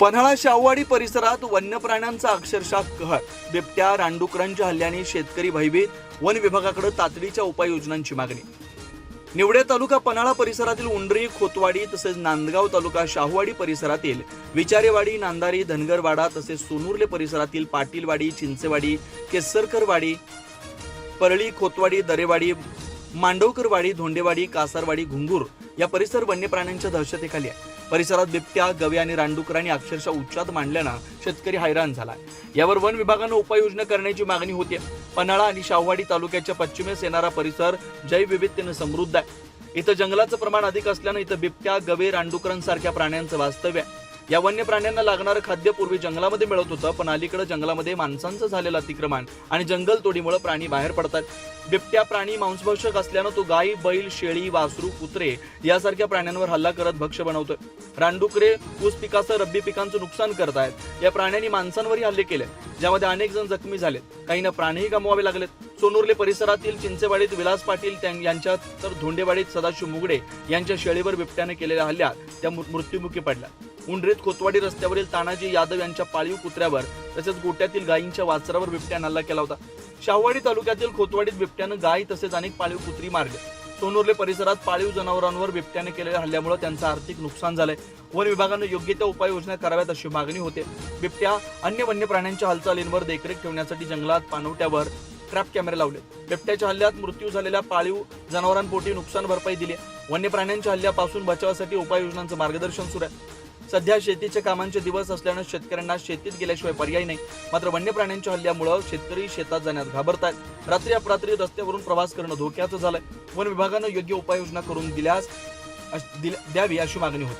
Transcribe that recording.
पन्हाळा शाहवाडी परिसरात वन्य प्राण्यांचा अक्षरशः कहर. बिबट्या रानडुकरांच्या हल्ल्याने शेतकरी भयभीत. वन विभागाकडे तातडीच्या उपाययोजनांची मागणी. निवडे तालुका पन्हाळा परिसरातील उंडरी खोतवाडी तसेच नांदगाव तालुका शाहवाडी परिसरातील विचारेवाडी नांदारी धनगरवाडा तसेच सोनुर्ले परिसरातील पाटीलवाडी चिंचेवाडी केसरकरवाडी परळी खोतवाडी दरेवाडी मांडवकरवाडी धोंडेवाडी कासारवाडी घुंगूर या परिसर वन्य प्राण्यांच्या दहशतेखाली आहे परिसरात बिबट्या गवे आणि रानडुकरांनी अक्षरशः उच्चात मांडल्यानं शेतकरी हैराण झाला यावर वन विभागानं उपाययोजना करण्याची मागणी होती पन्हाळा आणि शाहवाडी तालुक्याच्या पश्चिमेस येणारा परिसर जैवविविधतेनं समृद्ध आहे. इथं जंगलाचं प्रमाण अधिक असल्यानं इथं बिबट्या गवे रानडुकरांसारख्या प्राण्यांचं वास्तव्य आहे. या वन्य प्राण्यांना लागणारं खाद्य पूर्वी जंगलामध्ये मिळत होतं पण अलीकडे जंगलामध्ये माणसांचं झालेलं अतिक्रमण आणि जंगल तोडीमुळे प्राणी बाहेर पडतात. बिबट्या प्राणी मांसभक्षक असल्यानं तो गाई बैल शेळी वासरू कुत्रे यासारख्या प्राण्यांवर हल्ला करत भक्ष बनवतोय. रानडुकरे ऊस पिकाचं रब्बी पिकांचं नुकसान करत आहेत. या प्राण्यांनी माणसांवरही हल्ले केले ज्यामध्ये अनेक जण जखमी झालेत. काहींना प्राणही गमवावे लागलेत. सोनुर्ले परिसरातील चिंचेवाडीत विलास पाटील यांच्या तर धोंडेवाडीत सदाशिव मुगडे यांच्या शेळीवर बिबट्याने केलेल्या हल्ल्यात त्या मृ- मृत्युमुखी पडल्या. उंडरीत खोतवाडी रस्त्यावरील तानाजी यादव यांच्या पाळीव कुत्र्यावर तसेच गोट्यातील गायींच्या वाचरावर बिबट्याने हल्ला केला होता. शाहवाडी तालुक्यातील खोतवाडीत बिबट्यानं गाय तसेच अनेक पाळीव कुत्री मारले. सोनुर्ले परिसरात पाळीव जनावरांवर बिबट्याने केलेल्या हल्ल्यामुळे त्यांचं आर्थिक नुकसान झालंय. वन विभागानं योग्य त्या उपाययोजना कराव्यात अशी मागणी होते. बिबट्या अन्य वन्य प्राण्यांच्या हालचालींवर देखरेख ठेवण्यासाठी जंगलात पाणवट्यावर ट्रॅप कॅमेरे लावले. बिबट्याच्या हल्ल्यात मृत्यू झालेल्या पाळीव जनावरांपोटी नुकसान भरपाई दिली वन्य प्राण्यांच्या हल्ल्यापासून बचावासाठी उपाययोजनांचं मार्गदर्शन सुरू आहे. सध्या शेतीच्या कामांचे दिवस असल्यानं शेतकऱ्यांना शेतीत गेल्याशिवाय पर्याय नाही. मात्र वन्य प्राण्यांच्या हल्ल्यामुळं शेतकरी शेतात जाण्यास घाबरतायत रात्री अपरात्री रस्त्यावरून प्रवास करणं धोक्याचं झालंय. वन विभागानं योग्य उपाययोजना करून दिल्यास द्यावी अशी मागणी होती.